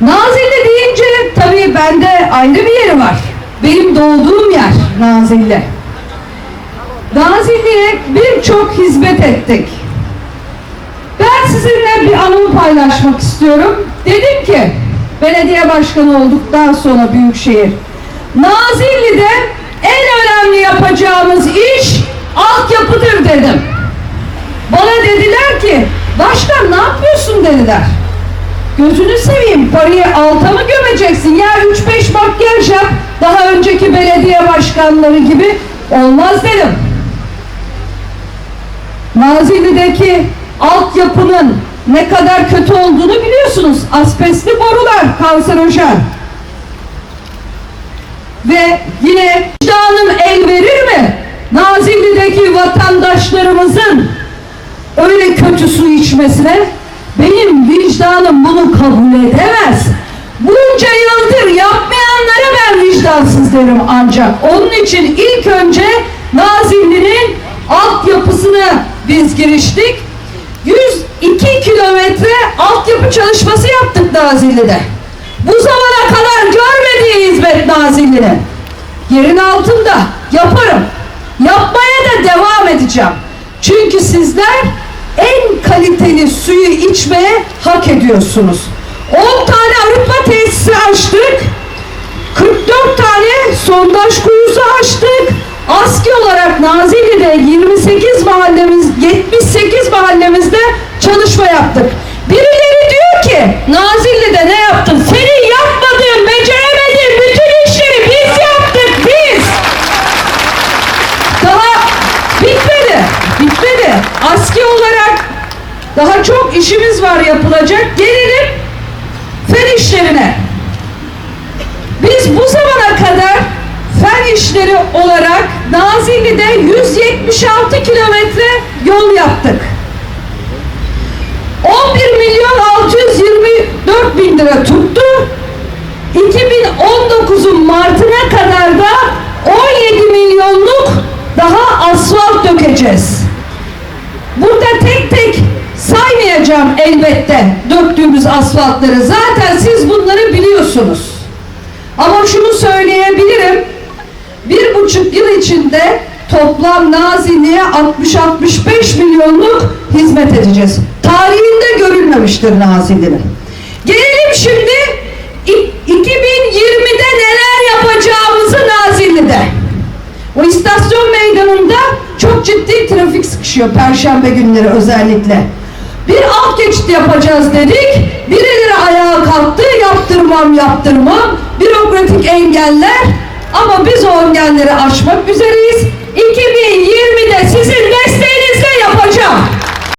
Nazilli deyince tabii bende ayrı bir yeri var. Benim doğduğum yer Nazilli. Nazilli'ye birçok hizmet ettik. Ben sizinle bir anımı paylaşmak istiyorum. Dedim ki belediye başkanı olduktan sonra Büyükşehir Nazilli'de en önemli yapacağımız iş altyapıdır dedim. Bana dediler ki başkan ne yapıyorsun dediler. Gözünü seveyim parayı alta mı gömeceksin? Ya 3-5 makyaj yap daha önceki belediye başkanları gibi olmaz dedim. Nazilli'deki altyapının ne kadar kötü olduğunu biliyorsunuz. Asbestli borular kanserojen. Ve yine vicdanım el verir mi? Nazilli'deki vatandaşlarımızın öyle kötü su içmesine vicdanım bunu kabul edemez. Bunca yıldır yapmayanlara ben vicdansız derim ancak. Onun için ilk önce Nazilli'nin altyapısına biz giriştik. 102 kilometre altyapı çalışması yaptık Nazilli'de. Bu zamana kadar görmediği hizmet Nazilli'nin. Yerin altında yaparım. Yapmaya da devam edeceğim. Çünkü sizler en kaliteli suyu içmeye hak ediyorsunuz. 10 tane arıtma tesisi açtık. 44 tane sondaj kuyusu açtık. ASKİ olarak Nazilli'de 28 mahallemiz, 78 mahallemizde çalışma yaptık. Daha çok işimiz var yapılacak. Gelelim fen işlerine. Biz bu zamana kadar fen işleri olarak Nazilli'de 176 kilometre yol yaptık. 11 milyon 624 bin lira tuttu. 2019'un Mart'ına kadar da 17 milyonluk daha asfalt dökeceğiz. Burada tek tek saymayacağım elbette döktüğümüz asfaltları. Zaten siz bunları biliyorsunuz. Ama şunu söyleyebilirim. Bir buçuk yıl içinde toplam Nazilli'ye 60-65 milyonluk hizmet edeceğiz. Tarihinde görülmemiştir Nazilli'nin. Gelelim şimdi i- 2020'de neler yapacağımızı Nazilli'de. O istasyon meydanında çok ciddi trafik sıkışıyor perşembe günleri özellikle. Bir alt geçit yapacağız dedik. Birileri ayağa kalktı. Yaptırmam yaptırmam. Bürokratik engeller. Ama biz o engelleri aşmak üzereyiz.